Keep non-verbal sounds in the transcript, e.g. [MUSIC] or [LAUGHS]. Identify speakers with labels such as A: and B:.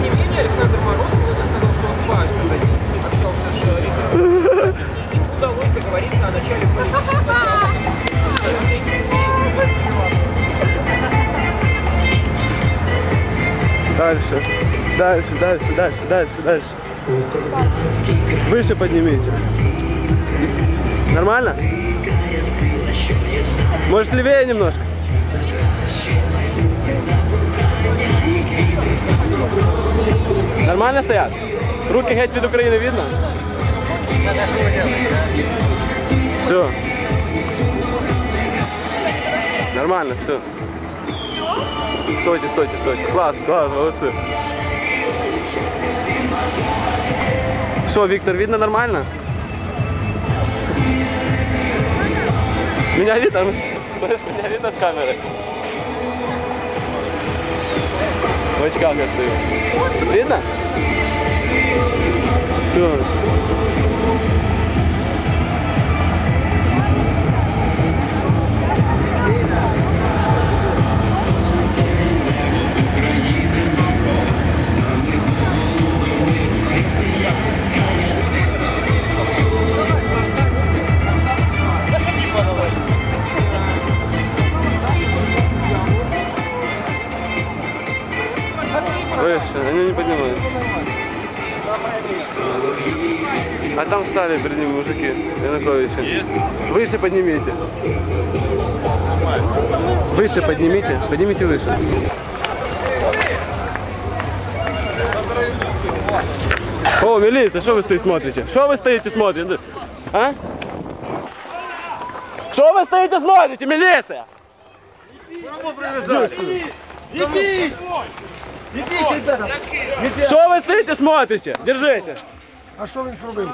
A: не менее, Александр Мороз сегодня сказал, что он важно за ним общался с редактором. Им удалось договориться о начале политического
B: Дальше, дальше, дальше, дальше, дальше, дальше. Выше поднимите. Нормально? Может левее немножко? Нормально стоят? Руки геть від України видно? Все. Нормально, все. Стойте, стойте, стойте. Класс, класс, молодцы. Что, Виктор, видно нормально? Меня видно? [LAUGHS] Меня видно с камеры? В очках я стою. Видно? Все. Выше, они не поднимают. А там встали перед ним мужики Януковича. Выше поднимите. Выше поднимите. Поднимите выше. О, милиция, что вы стоите смотрите? Что вы стоите смотрите? А? Что вы стоите смотрите, милиция? Что вы стоите смотрите? Держите. А що він
A: зробив?